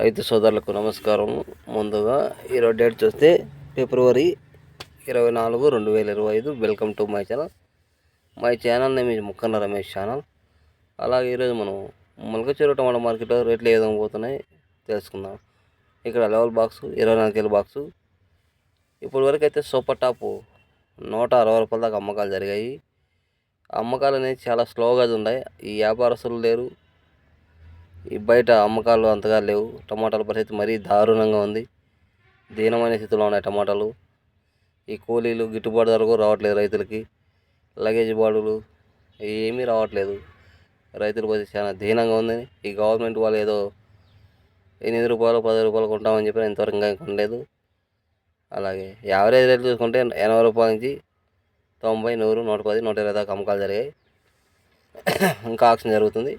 రైతు సోదరులకు నమస్కారం. ముందుగా ఈరోజు డేట్ చూస్తే ఫిబ్రవరి ఇరవై నాలుగు రెండు వేల ఇరవై ఐదు. Welcome to my channel my channel name Mukkanna Ramesh channel అలాగే ఈరోజు మనం మొలకచూరు టమాటా మార్కెట్లో రేట్లు ఏ విధంగా పోతున్నాయి తెలుసుకుందాం. ఇక్కడ లెవెల్ బాక్స్ ఇరవై నాలుగు కిలో బాక్సు ఇప్పటి వరకు అయితే సూపర్ టాప్ నూట అరవై రూపాయల దాకా అమ్మకాలు జరిగాయి. ఆ అమ్మకాలు అనేది చాలా స్లోగా ఉన్నాయి. ఈ వ్యాపారస్తులు లేరు. బయట అమ్మకాలు అంతగా లేవు. టమాటాల పరిస్థితి మరీ దారుణంగా ఉంది. దీనమైన స్థితిలో ఉన్నాయి టమాటాలు. ఈ కూలీలు గిట్టుబాటు ధరకు రావట్లేదు రైతులకి. లగేజ్ బాడులు ఏమీ రావట్లేదు. రైతుల పరిస్థితి చాలా దీనంగా ఉంది. ఈ గవర్నమెంట్ వాళ్ళు ఏదో ఎనిమిది రూపాయలు పది రూపాయలు కొంటామని చెప్పి ఇంతవరకు ఇంకా కొనలేదు. అలాగే యావరేజ్ రేట్లు చూసుకుంటే ఎనభై రూపాయల నుంచి తొంభై నూరు నూట పది నూట ఇరవై దాకా అమ్మకాలు జరిగాయి. ఇంకా ఆక్షన్ జరుగుతుంది.